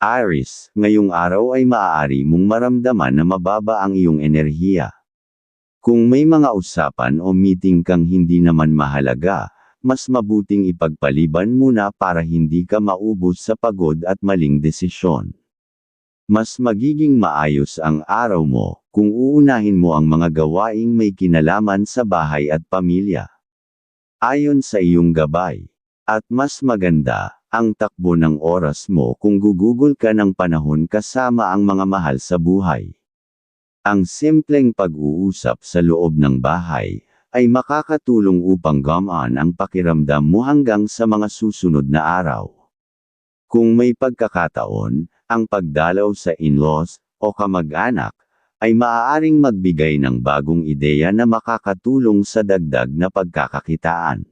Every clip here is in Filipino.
Aris, ngayong araw ay maaari mong maramdaman na mababa ang iyong enerhiya. Kung may mga usapan o meeting kang hindi naman mahalaga, mas mabuting ipagpaliban muna para hindi ka maubos sa pagod at maling desisyon. Mas magiging maayos ang araw mo kung uunahin mo ang mga gawaing may kinalaman sa bahay at pamilya. Ayon sa iyong gabay. At mas maganda, ang takbo ng oras mo kung gugugol ka ng panahon kasama ang mga mahal sa buhay. Ang simpleng pag-uusap sa loob ng bahay, ay makakatulong upang gamaan ang pakiramdam mo hanggang sa mga susunod na araw. Kung may pagkakataon, ang pagdalaw sa in-laws, o kamag-anak, ay maaaring magbigay ng bagong ideya na makakatulong sa dagdag na pagkakakitaan.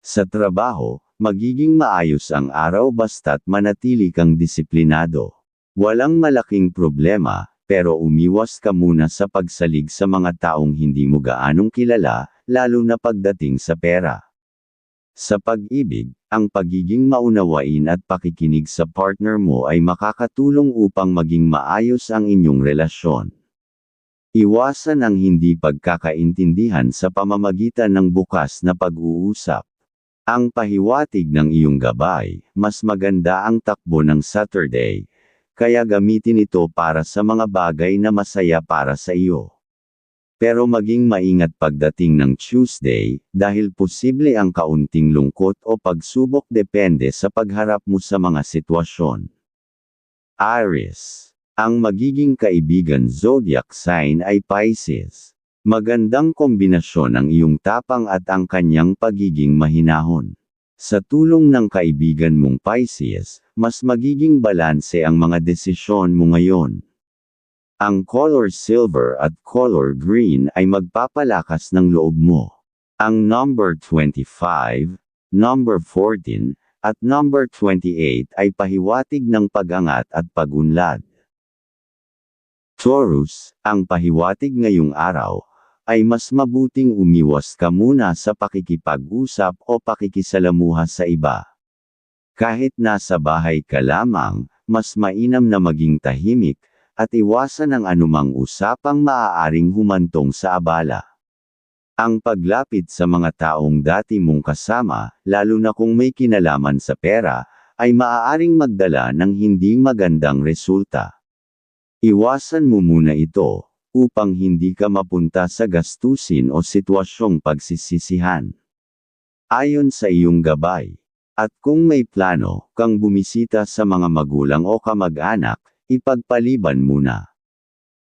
Sa trabaho, magiging maayos ang araw basta't manatili kang disiplinado. Walang malaking problema, pero umiwas ka muna sa pagsalig sa mga taong hindi mo gaanong kilala, lalo na pagdating sa pera. Sa pag-ibig, ang pagiging maunawain at pakikinig sa partner mo ay makakatulong upang maging maayos ang inyong relasyon. Iwasan ang hindi pagkakaintindihan sa pamamagitan ng bukas na pag-uusap. Ang pahiwatig ng iyong gabay, mas maganda ang takbo ng Saturday, kaya gamitin ito para sa mga bagay na masaya para sa iyo. Pero maging maingat pagdating ng Tuesday, dahil posible ang kaunting lungkot o pagsubok depende sa pagharap mo sa mga sitwasyon. Aries. Ang magiging kaibigan zodiac sign ay Pisces. Magandang kombinasyon ang iyong tapang at ang kanyang pagiging mahinahon. Sa tulong ng kaibigan mong Pisces, mas magiging balanse ang mga desisyon mo ngayon. Ang color silver at color green ay magpapalakas ng loob mo. Ang number 25, number 14, at number 28 ay pahiwatig ng pagangat at pagunlad. Taurus, ang pahiwatig ngayong araw, ay mas mabuting umiwas ka muna sa pakikipag-usap o pakikisalamuha sa iba. Kahit nasa bahay ka lamang, mas mainam na maging tahimik, at iwasan ang anumang usapang maaaring humantong sa abala. Ang paglapit sa mga taong dati mong kasama, lalo na kung may kinalaman sa pera, ay maaaring magdala ng hindi magandang resulta. Iwasan mo muna ito, upang hindi ka mapunta sa gastusin o sitwasyong pagsisisihan. Ayon sa iyong gabay. At kung may plano kang bumisita sa mga magulang o kamag-anak, ipagpaliban muna.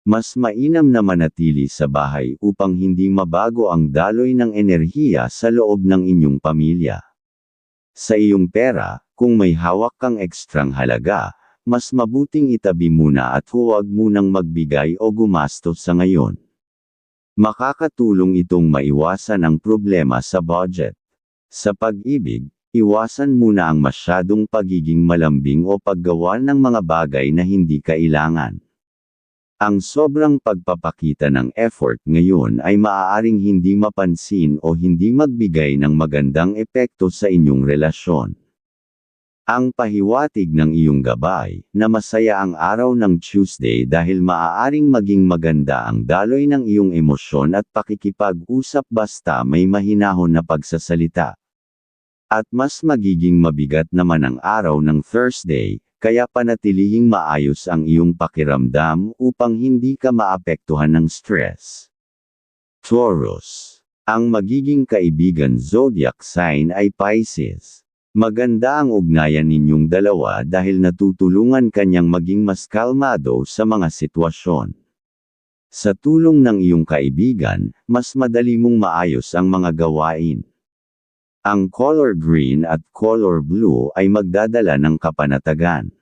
Mas mainam na manatili sa bahay upang hindi mabago ang daloy ng enerhiya sa loob ng inyong pamilya. Sa iyong pera, kung may hawak kang ekstrang halaga, mas mabuting itabi muna at huwag munang magbigay o gumastos sa ngayon. Makakatulong itong maiwasan ang problema sa budget. Sa pag-ibig, iwasan muna ang masyadong pagiging malambing o paggawa ng mga bagay na hindi kailangan. Ang sobrang pagpapakita ng effort ngayon ay maaaring hindi mapansin o hindi magbigay ng magandang epekto sa inyong relasyon. Ang pahiwatig ng iyong gabay, na masaya ang araw ng Tuesday dahil maaaring maging maganda ang daloy ng iyong emosyon at pakikipag-usap basta may mahinahon na pagsasalita. At mas magiging mabigat naman ang araw ng Thursday, kaya panatilihing maayos ang iyong pakiramdam upang hindi ka maapektuhan ng stress. Taurus. Ang magiging kaibigan zodiac sign ay Pisces. Maganda ang ugnayan ninyong dalawa dahil natutulungan kanyang maging mas kalmado sa mga sitwasyon. Sa tulong ng iyong kaibigan, mas madali mong maayos ang mga gawain. Ang color green at color blue ay magdadala ng kapanatagan.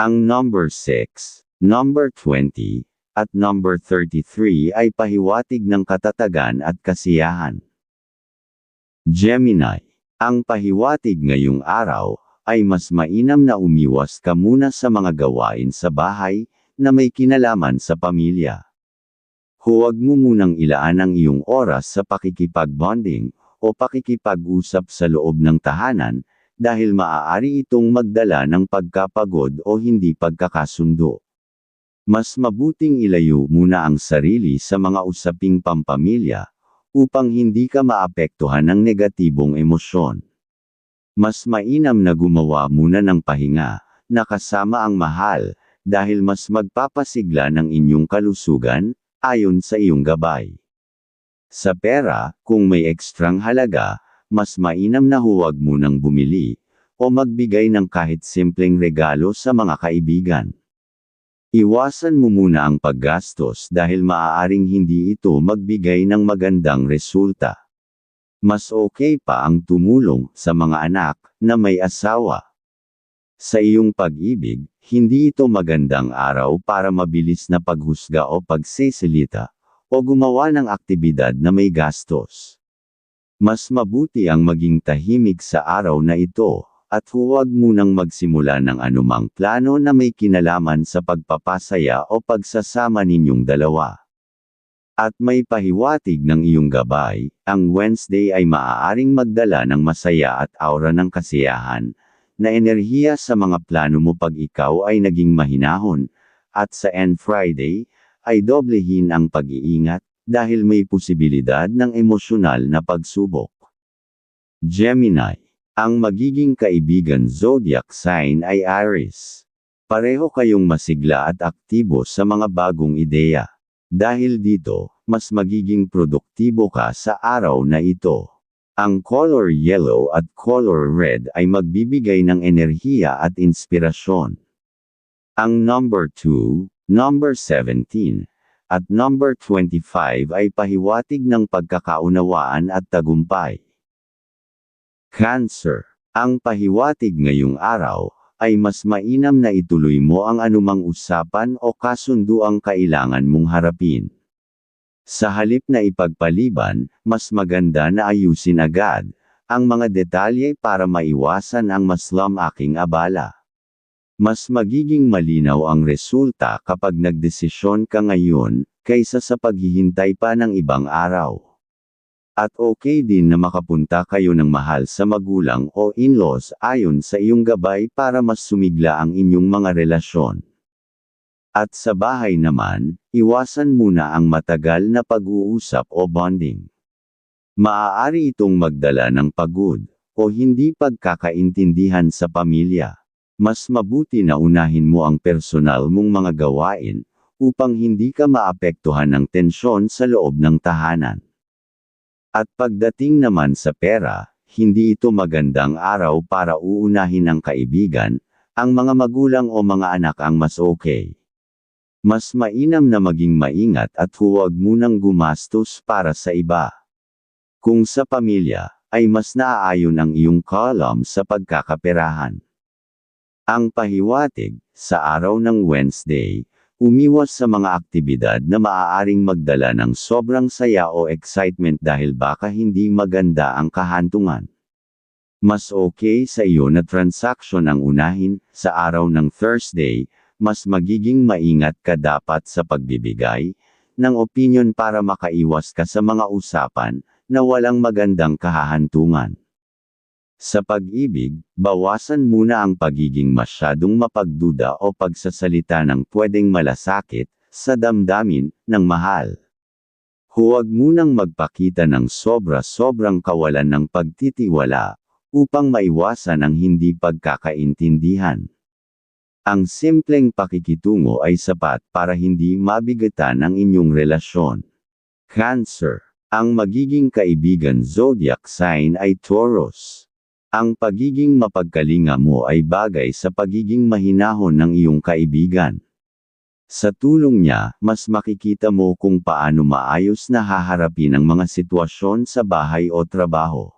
Ang number 6, number 20, at number 33 ay pahiwatig ng katatagan at kasiyahan. Gemini ang pahiwatig ngayong araw, ay mas mainam na umiwas ka muna sa mga gawain sa bahay, na may kinalaman sa pamilya. Huwag mo munang ilaan ang iyong oras sa pakikipag-bonding, o pakikipag-usap sa loob ng tahanan, dahil maaari itong magdala ng pagkapagod o hindi pagkakasundo. Mas mabuting ilayo muna ang sarili sa mga usaping pampamilya, upang hindi ka maapektuhan ng negatibong emosyon. Mas mainam na gumawa muna ng pahinga, na kasama ang mahal, dahil mas magpapasigla ng inyong kalusugan, ayon sa iyong gabay. Sa pera, kung may ekstrang halaga, mas mainam na huwag munang bumili, o magbigay ng kahit simpleng regalo sa mga kaibigan. Iwasan mo muna ang paggastos dahil maaaring hindi ito magbigay ng magandang resulta. Mas okay pa ang tumulong sa mga anak na may asawa. Sa iyong pag-ibig, hindi ito magandang araw para mabilis na paghusga o pagseselita, o gumawa ng aktibidad na may gastos. Mas mabuti ang maging tahimik sa araw na ito, at huwag munang magsimula ng anumang plano na may kinalaman sa pagpapasaya o pagsasama ninyong dalawa. At may pahiwatig ng iyong gabay, ang Wednesday ay maaaring magdala ng masaya at aura ng kasiyahan, na enerhiya sa mga plano mo pag ikaw ay naging mahinahon, at sa End Friday, ay doblehin ang pag-iingat, dahil may posibilidad ng emosyonal na pagsubok. Gemini. Ang magiging kaibigan zodiac sign ay Aries. Pareho kayong masigla at aktibo sa mga bagong ideya. Dahil dito, mas magiging produktibo ka sa araw na ito. Ang color yellow at color red ay magbibigay ng enerhiya at inspirasyon. Ang number 2, number 17, at number 25 ay pahiwatig ng pagkakaunawaan at tagumpay. Cancer. Ang pahiwatig ngayong araw, ay mas mainam na ituloy mo ang anumang usapan o kasunduang kailangan mong harapin. Sa halip na ipagpaliban, mas maganda na ayusin agad, ang mga detalye para maiwasan ang maslam aking abala. Mas magiging malinaw ang resulta kapag nagdesisyon ka ngayon, kaysa sa paghihintay pa ng ibang araw. At okay din na makapunta kayo ng mahal sa magulang o in-laws ayon sa iyong gabay para mas sumigla ang inyong mga relasyon. At sa bahay naman, iwasan muna ang matagal na pag-uusap o bonding. Maaari itong magdala ng pagod, o hindi pagkakaintindihan sa pamilya. Mas mabuti na unahin mo ang personal mong mga gawain, upang hindi ka maapektuhan ng tensyon sa loob ng tahanan. At pagdating naman sa pera, hindi ito magandang araw para uunahin ang kaibigan, ang mga magulang o mga anak ang mas okay. Mas mainam na maging maingat at huwag munang gumastos para sa iba. Kung sa pamilya, ay mas naaayon ang iyong column sa pagkakaperahan. Ang pahiwatig, sa araw ng Wednesday, Umiwas sa mga aktibidad na maaaring magdala ng sobrang saya o excitement dahil baka hindi maganda ang kahantungan. Mas okay sa iyo na transaksyon ang unahin, sa araw ng Thursday, mas magiging maingat ka dapat sa pagbibigay ng opinion para makaiwas ka sa mga usapan na walang magandang kahahantungan. Sa pag-ibig, bawasan muna ang pagiging masyadong mapagduda o pagsasalita ng pwedeng malasakit sa damdamin ng mahal. Huwag munang magpakita ng sobra-sobrang kawalan ng pagtitiwala upang maiwasan ang hindi pagkakaintindihan. Ang simpleng pakikitungo ay sapat para hindi mabigatan ang inyong relasyon. Cancer. Ang magiging kaibigan zodiac sign ay Taurus. Ang pagiging mapagkalinga mo ay bagay sa pagiging mahinahon ng iyong kaibigan. Sa tulong niya, mas makikita mo kung paano maayos na haharapin ang mga sitwasyon sa bahay o trabaho.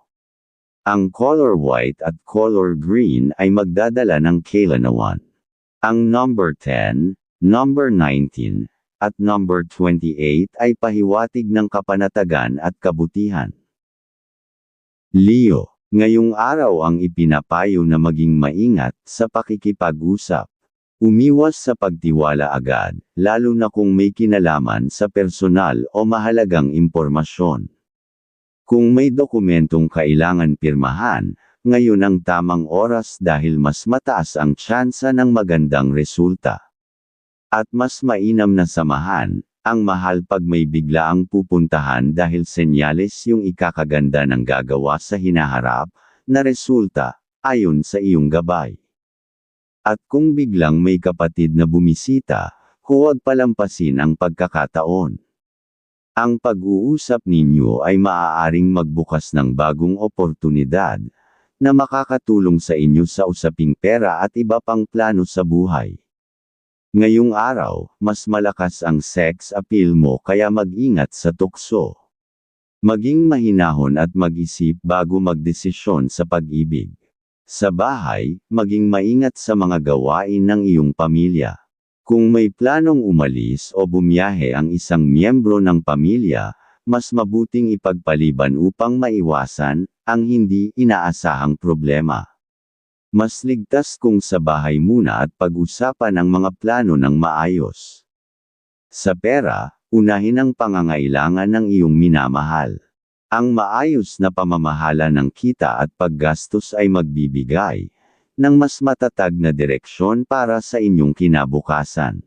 Ang color white at color green ay magdadala ng kailanawan. Ang number 10, number 19, at number 28 ay pahiwatig ng kapanatagan at kabutihan. Leo Ngayong araw ang ipinapayo na maging maingat sa pakikipag-usap. Umiwas sa pagtiwala agad, lalo na kung may kinalaman sa personal o mahalagang impormasyon. Kung may dokumentong kailangan pirmahan, ngayon ang tamang oras dahil mas mataas ang tsansa ng magandang resulta. At mas mainam na samahan, ang mahal pag may bigla ang pupuntahan dahil senyales yung ikakaganda ng gagawa sa hinaharap, na resulta, ayon sa iyong gabay. At kung biglang may kapatid na bumisita, huwag palampasin ang pagkakataon. Ang pag-uusap ninyo ay maaaring magbukas ng bagong oportunidad, na makakatulong sa inyo sa usaping pera at iba pang plano sa buhay. Ngayong araw, mas malakas ang sex appeal mo kaya mag-ingat sa tukso. Maging mahinahon at mag-isip bago magdesisyon sa pag-ibig. Sa bahay, maging maingat sa mga gawain ng iyong pamilya. Kung may planong umalis o bumiyahe ang isang miyembro ng pamilya, mas mabuting ipagpaliban upang maiwasan ang hindi inaasahang problema. Mas ligtas kung sa bahay muna at pag-usapan ang mga plano ng maayos. Sa pera, unahin ang pangangailangan ng iyong minamahal. Ang maayos na pamamahala ng kita at paggastos ay magbibigay ng mas matatag na direksyon para sa inyong kinabukasan.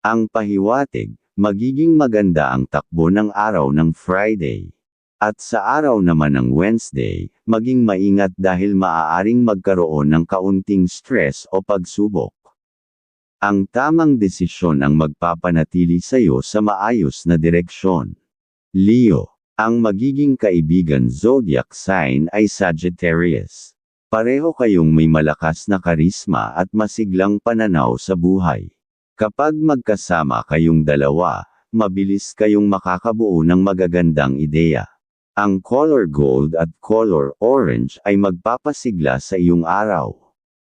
Ang pahiwatig, magiging maganda ang takbo ng araw ng Friday. At sa araw naman ng Wednesday, maging maingat dahil maaaring magkaroon ng kaunting stress o pagsubok. Ang tamang desisyon ang magpapanatili sa iyo sa maayos na direksyon. Leo, ang magiging kaibigan zodiac sign ay Sagittarius. Pareho kayong may malakas na karisma at masiglang pananaw sa buhay. Kapag magkasama kayong dalawa, mabilis kayong makakabuo ng magagandang ideya. Ang color gold at color orange ay magpapasigla sa iyong araw.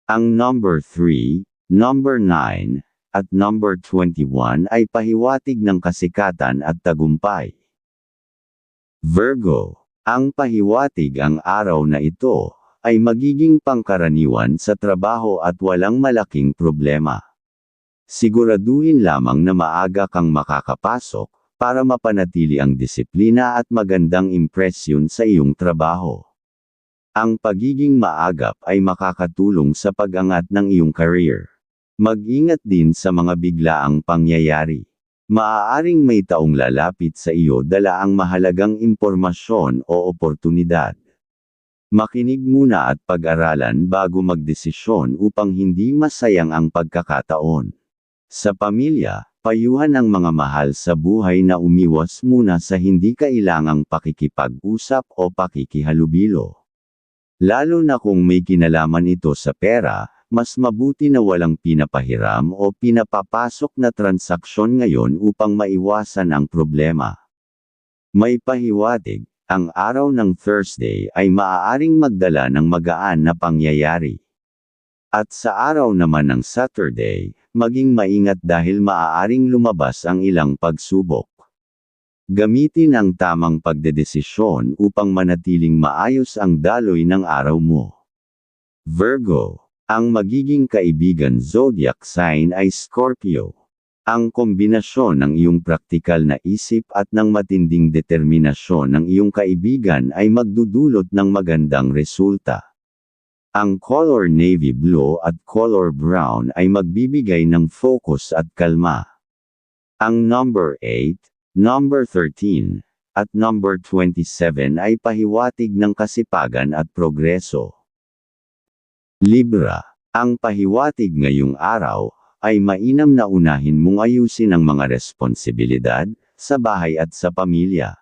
Ang number 3, number 9, at number 21 ay pahiwatig ng kasikatan at tagumpay. Virgo, ang pahiwatig ang araw na ito, ay magiging pangkaraniwan sa trabaho at walang malaking problema. Siguraduhin lamang na maaga kang makakapasok, para mapanatili ang disiplina at magandang impresyon sa iyong trabaho. Ang pagiging maagap ay makakatulong sa pag-angat ng iyong career. Mag-ingat din sa mga biglaang pangyayari. Maaaring may taong lalapit sa iyo dala ang mahalagang impormasyon o oportunidad. Makinig muna at pag-aralan bago magdesisyon upang hindi masayang ang pagkakataon. Sa pamilya, Payuhan ang mga mahal sa buhay na umiwas muna sa hindi kailangang pakikipag-usap o pakikihalubilo. Lalo na kung may kinalaman ito sa pera, mas mabuti na walang pinapahiram o pinapapasok na transaksyon ngayon upang maiwasan ang problema. May pahiwatig, ang araw ng Thursday ay maaaring magdala ng magaan na pangyayari. At sa araw naman ng Saturday, maging maingat dahil maaaring lumabas ang ilang pagsubok. Gamitin ang tamang pagdedesisyon upang manatiling maayos ang daloy ng araw mo. Virgo, ang magiging kaibigan zodiac sign ay Scorpio. Ang kombinasyon ng iyong praktikal na isip at ng matinding determinasyon ng iyong kaibigan ay magdudulot ng magandang resulta. Ang color navy blue at color brown ay magbibigay ng focus at kalma. Ang number 8, number 13, at number 27 ay pahiwatig ng kasipagan at progreso. Libra, ang pahiwatig ngayong araw, ay mainam na unahin mong ayusin ang mga responsibilidad, sa bahay at sa pamilya.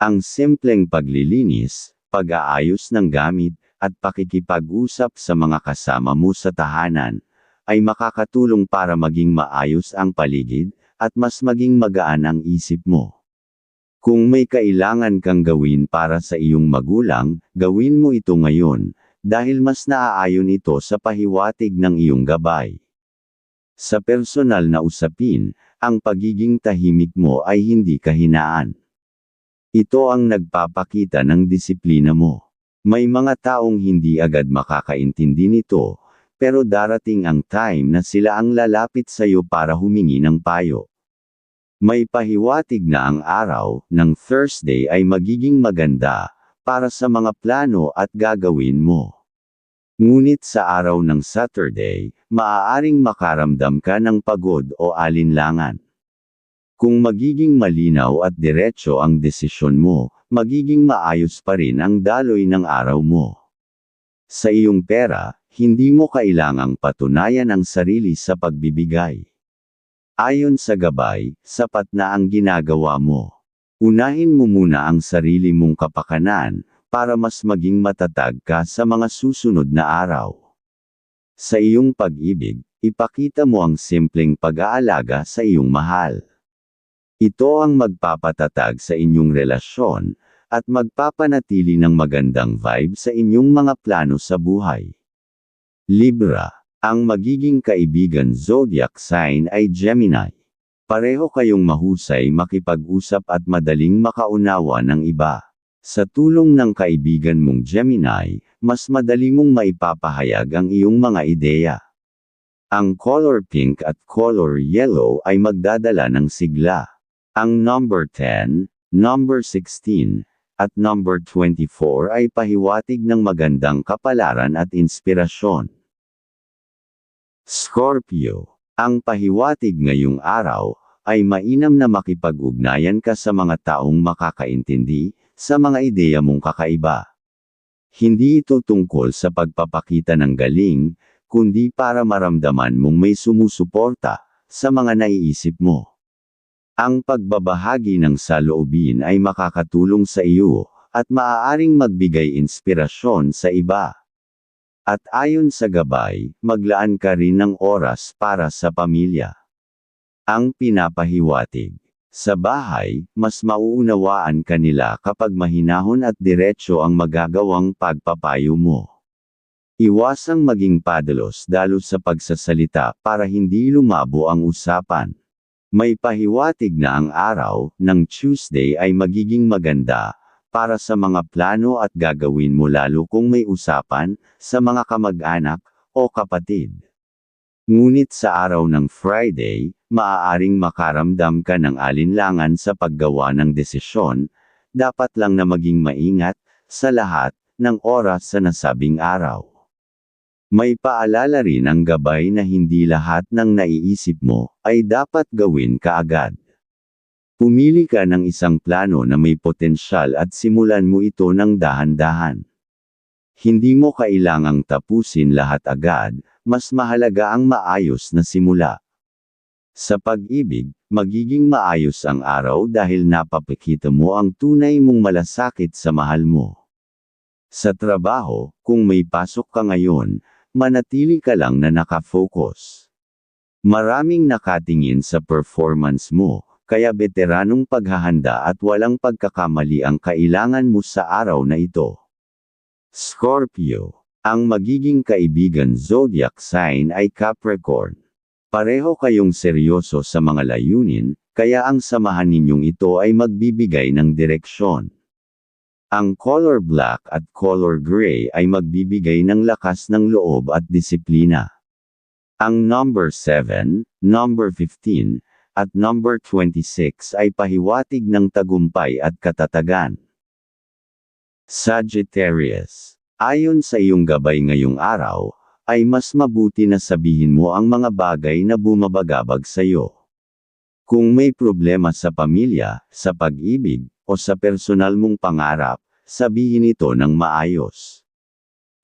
Ang simpleng paglilinis, pag-aayos ng gamit, at pakikipag-usap sa mga kasama mo sa tahanan, ay makakatulong para maging maayos ang paligid, at mas maging magaan ang isip mo. Kung may kailangan kang gawin para sa iyong magulang, gawin mo ito ngayon, dahil mas naaayon ito sa pahiwatig ng iyong gabay. Sa personal na usapin, ang pagiging tahimik mo ay hindi kahinaan. Ito ang nagpapakita ng disiplina mo. May mga taong hindi agad makakaintindi nito, pero darating ang time na sila ang lalapit sa iyo para humingi ng payo. May pahiwatig na ang araw ng Thursday ay magiging maganda para sa mga plano at gagawin mo. Ngunit sa araw ng Saturday, maaaring makaramdam ka ng pagod o alinlangan. Kung magiging malinaw at diretso ang desisyon mo, magiging maayos pa rin ang daloy ng araw mo. Sa iyong pera, hindi mo kailangang patunayan ang sarili sa pagbibigay. Ayon sa gabay, sapat na ang ginagawa mo. Unahin mo muna ang sarili mong kapakanan, para mas maging matatag ka sa mga susunod na araw. Sa iyong pag-ibig, ipakita mo ang simpleng pag-aalaga sa iyong mahal. Ito ang magpapatatag sa inyong relasyon, at magpapanatili ng magandang vibe sa inyong mga plano sa buhay. Libra ang magiging kaibigan zodiac sign ay Gemini. Pareho kayong mahusay makipag-usap at madaling makaunawa ng iba. Sa tulong ng kaibigan mong Gemini, mas madali mong maipapahayag ang iyong mga ideya. Ang color pink at color yellow ay magdadala ng sigla. Ang number 10, number 16, at number 24 ay pahiwatig ng magandang kapalaran at inspirasyon. Scorpio. Ang pahiwatig ngayong araw, ay mainam na makipag-ugnayan ka sa mga taong makakaintindi, sa mga ideya mong kakaiba. Hindi ito tungkol sa pagpapakita ng galing, kundi para maramdaman mong may sumusuporta, sa mga naiisip mo. Ang pagbabahagi ng saloobin ay makakatulong sa iyo, at maaaring magbigay inspirasyon sa iba. At ayon sa gabay, maglaan ka rin ng oras para sa pamilya. Ang pinapahiwatig. Sa bahay, mas mauunawaan ka nila kapag mahinahon at diretso ang magagawang pagpapayo mo. Iwasang maging padalos dalo sa pagsasalita para hindi lumabo ang usapan. May pahiwatig na ang araw ng Tuesday ay magiging maganda, para sa mga plano at gagawin mo lalo kung may usapan, sa mga kamag-anak, o kapatid. Ngunit sa araw ng Friday, maaaring makaramdam ka ng alinlangan sa paggawa ng desisyon, dapat lang na maging maingat, sa lahat, ng oras sa nasabing araw. May paalala rin ang gabay na hindi lahat ng naiisip mo, ay dapat gawin kaagad. Pumili ka ng isang plano na may potensyal at simulan mo ito ng dahan-dahan. Hindi mo kailangang tapusin lahat agad, mas mahalaga ang maayos na simula. Sa pag-ibig, magiging maayos ang araw dahil napapakita mo ang tunay mong malasakit sa mahal mo. Sa trabaho, kung may pasok ka ngayon, manatili ka lang na nakafocus. Maraming nakatingin sa performance mo, kaya veteranong paghahanda at walang pagkakamali ang kailangan mo sa araw na ito. Scorpio. Ang magiging kaibigan zodiac sign ay Capricorn. Pareho kayong seryoso sa mga layunin, kaya ang samahan ninyong ito ay magbibigay ng direksyon. Ang color black at color gray ay magbibigay ng lakas ng loob at disiplina. Ang number 7, number 15, at number 26 ay pahiwatig ng tagumpay at katatagan. Sagittarius. Ayon sa iyong gabay ngayong araw, ay mas mabuti na sabihin mo ang mga bagay na bumabagabag sa iyo. Kung may problema sa pamilya, sa pag-ibig, o sa personal mong pangarap, sabihin ito ng maayos.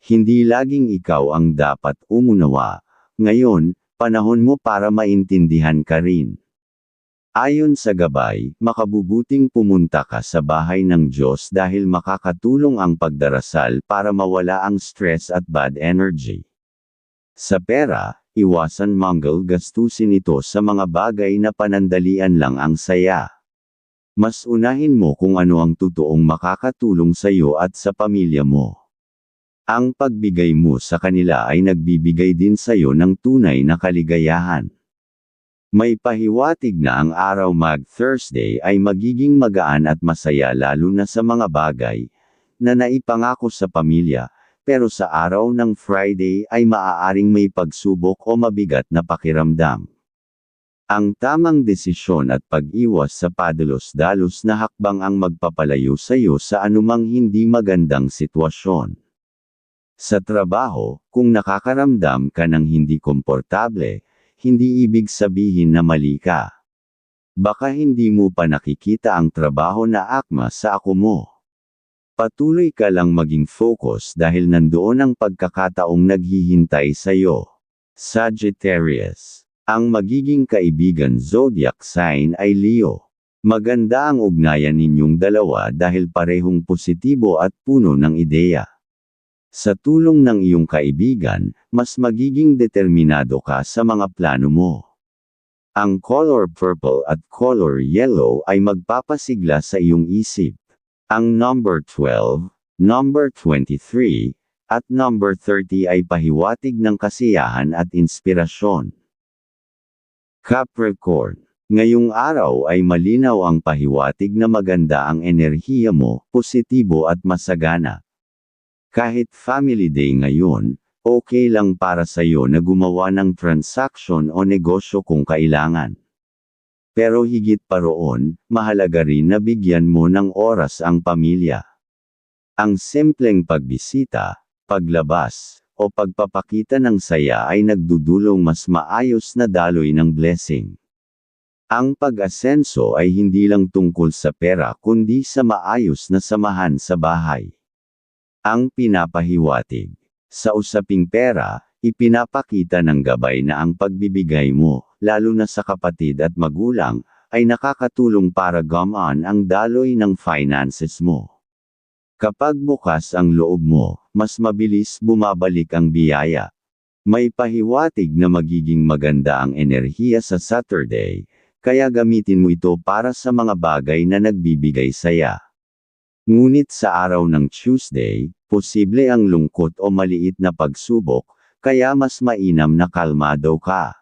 Hindi laging ikaw ang dapat umunawa, ngayon, panahon mo para maintindihan ka rin. Ayon sa gabay, makabubuting pumunta ka sa bahay ng Diyos dahil makakatulong ang pagdarasal para mawala ang stress at bad energy. Sa pera, iwasan manggal gastusin ito sa mga bagay na panandalian lang ang saya. Mas unahin mo kung ano ang totoong makakatulong sa iyo at sa pamilya mo. Ang pagbigay mo sa kanila ay nagbibigay din sa iyo ng tunay na kaligayahan. May pahiwatig na ang araw mag-Thursday ay magiging magaan at masaya lalo na sa mga bagay na naipangako sa pamilya, pero sa araw ng Friday ay maaaring may pagsubok o mabigat na pakiramdam. Ang tamang desisyon at pag-iwas sa padalos-dalos na hakbang ang magpapalayo sa iyo sa anumang hindi magandang sitwasyon. Sa trabaho, kung nakakaramdam ka ng hindi komportable, hindi ibig sabihin na mali ka. Baka hindi mo pa nakikita ang trabaho na akma sa ako mo. Patuloy ka lang maging focus dahil nandoon ang pagkakataong naghihintay sa iyo. Sagittarius. Ang magiging kaibigan zodiac sign ay Leo. Maganda ang ugnayan ninyong dalawa dahil parehong positibo at puno ng ideya. Sa tulong ng iyong kaibigan, mas magiging determinado ka sa mga plano mo. Ang color purple at color yellow ay magpapasigla sa iyong isip. Ang number 12, number 23, at number 30 ay pahiwatig ng kasiyahan at inspirasyon. Capricorn. Ngayong araw ay malinaw ang pahiwatig na maganda ang enerhiya mo, positibo at masagana. Kahit family day ngayon, okay lang para sa iyo na gumawa ng transaction o negosyo kung kailangan. Pero higit pa roon, mahalaga rin na bigyan mo ng oras ang pamilya. Ang simpleng pagbisita, paglabas, o pagpapakita ng saya ay nagdudulong mas maayos na daloy ng blessing. Ang pag-asenso ay hindi lang tungkol sa pera kundi sa maayos na samahan sa bahay. Ang pinapahiwatig. Sa usaping pera, ipinapakita ng gabay na ang pagbibigay mo, lalo na sa kapatid at magulang, ay nakakatulong para gumaan ang daloy ng finances mo. Kapag bukas ang loob mo, mas mabilis bumabalik ang biyaya. May pahiwatig na magiging maganda ang enerhiya sa Saturday, kaya gamitin mo ito para sa mga bagay na nagbibigay saya. Ngunit sa araw ng Tuesday, posible ang lungkot o maliit na pagsubok, kaya mas mainam na kalmado ka.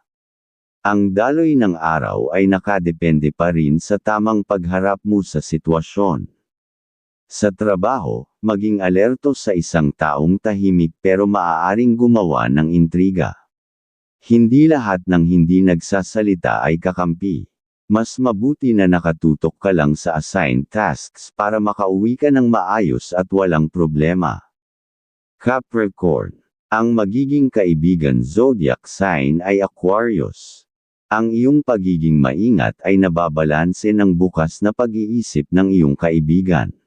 Ang daloy ng araw ay nakadepende pa rin sa tamang pagharap mo sa sitwasyon. Sa trabaho, maging alerto sa isang taong tahimik pero maaaring gumawa ng intriga. Hindi lahat ng hindi nagsasalita ay kakampi. Mas mabuti na nakatutok ka lang sa assigned tasks para makauwi ka ng maayos at walang problema. Capricorn. Ang magiging kaibigan zodiac sign ay Aquarius. Ang iyong pagiging maingat ay nababalanse ng bukas na pag-iisip ng iyong kaibigan.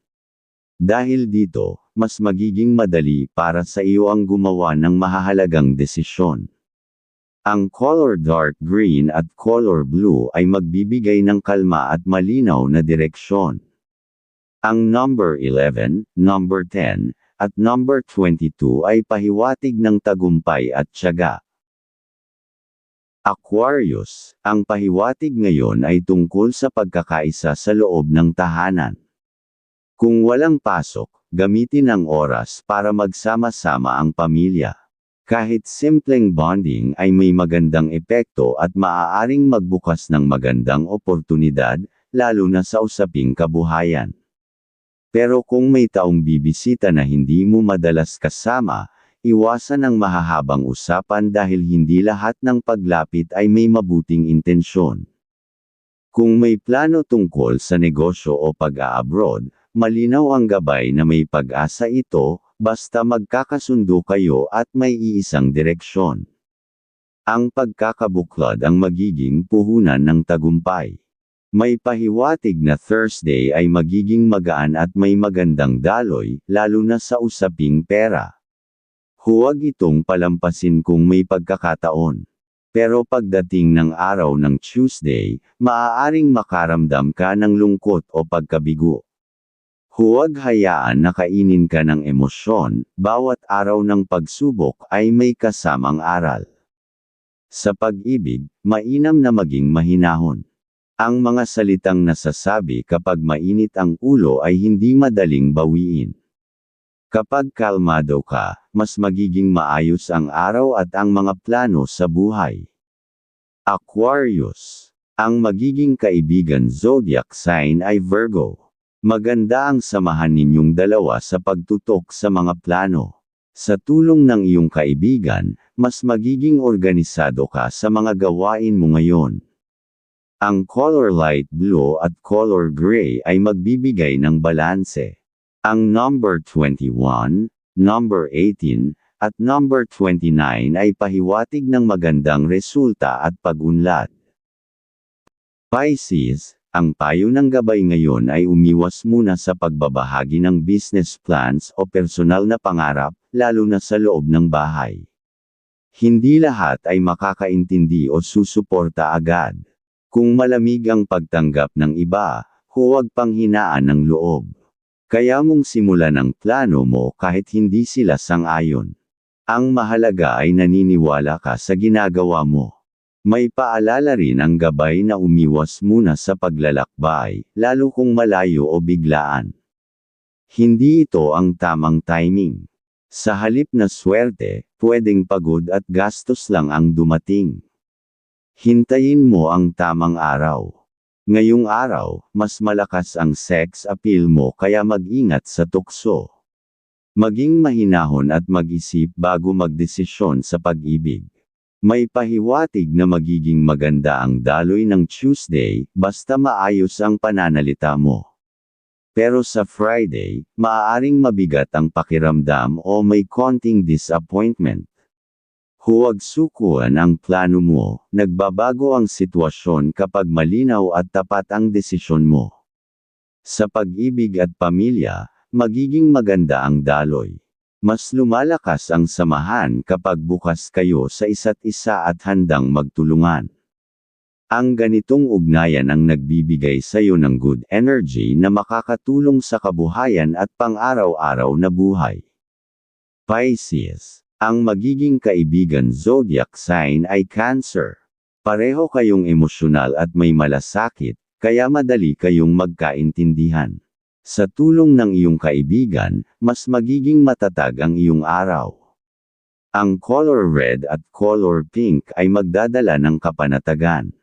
Dahil dito, mas magiging madali para sa iyo ang gumawa ng mahahalagang desisyon. Ang color dark green at color blue ay magbibigay ng kalma at malinaw na direksyon. Ang number 11, number 10, at number 22 ay pahiwatig ng tagumpay at tiyaga. Aquarius, ang pahiwatig ngayon ay tungkol sa pagkakaisa sa loob ng tahanan. Kung walang pasok, gamitin ang oras para magsama-sama ang pamilya. Kahit simpleng bonding ay may magandang epekto at maaaring magbukas ng magandang oportunidad, lalo na sa usaping kabuhayan. Pero kung may taong bibisita na hindi mo madalas kasama, iwasan ang mahahabang usapan dahil hindi lahat ng paglapit ay may mabuting intensyon. Kung may plano tungkol sa negosyo o pag-a-abroad, Malinaw ang gabay na may pag-asa ito, basta magkakasundo kayo at may iisang direksyon. Ang pagkakabuklod ang magiging puhunan ng tagumpay. May pahiwatig na Thursday ay magiging magaan at may magandang daloy, lalo na sa usaping pera. Huwag itong palampasin kung may pagkakataon. Pero pagdating ng araw ng Tuesday, maaaring makaramdam ka ng lungkot o pagkabigo. Huwag hayaan na kainin ka ng emosyon, bawat araw ng pagsubok ay may kasamang aral. Sa pag-ibig, mainam na maging mahinahon. Ang mga salitang nasasabi kapag mainit ang ulo ay hindi madaling bawiin. Kapag kalmado ka, mas magiging maayos ang araw at ang mga plano sa buhay. Aquarius. Ang magiging kaibigan zodiac sign ay Virgo. Maganda ang samahan ninyong dalawa sa pagtutok sa mga plano. Sa tulong ng iyong kaibigan, mas magiging organisado ka sa mga gawain mo ngayon. Ang color light blue at color gray ay magbibigay ng balanse. Ang number 21, number 18, at number 29 ay pahiwatig ng magandang resulta at pag-unlad. Pisces, ang payo ng gabay ngayon ay umiwas muna sa pagbabahagi ng business plans o personal na pangarap, lalo na sa loob ng bahay. Hindi lahat ay makakaintindi o susuporta agad. Kung malamig ang pagtanggap ng iba, huwag panghinaan ng loob. Kaya mong simulan ang plano mo kahit hindi sila sang-ayon. Ang mahalaga ay naniniwala ka sa ginagawa mo. May paalala rin ang gabay na umiwas muna sa paglalakbay, lalo kung malayo o biglaan. Hindi ito ang tamang timing. Sa halip na swerte, pwedeng pagod at gastos lang ang dumating. Hintayin mo ang tamang araw. Ngayong araw, mas malakas ang sex appeal mo kaya mag-ingat sa tukso. Maging mahinahon at mag-isip bago magdesisyon sa pag-ibig. May pahiwatig na magiging maganda ang daloy ng Tuesday, basta maayos ang pananalita mo. Pero sa Friday, maaaring mabigat ang pakiramdam o may konting disappointment. Huwag sukuan ang plano mo, nagbabago ang sitwasyon kapag malinaw at tapat ang desisyon mo. Sa pag-ibig at pamilya, magiging maganda ang daloy. Mas lumalakas ang samahan kapag bukas kayo sa isa't isa at handang magtulungan. Ang ganitong ugnayan ang nagbibigay sa iyo ng good energy na makakatulong sa kabuhayan at pang-araw-araw na buhay. Pisces ang magiging kaibigan zodiac sign ay Cancer. Pareho kayong emosyonal at may malasakit, kaya madali kayong magkaintindihan. Sa tulong ng iyong kaibigan, mas magiging matatag ang iyong araw. Ang color red at color pink ay magdadala ng kapanatagan.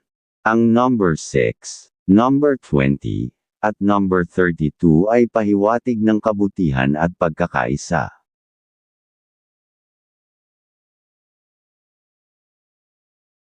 Ang number 6, number 20, at number 32 ay pahiwatig ng kabutihan at pagkakaisa.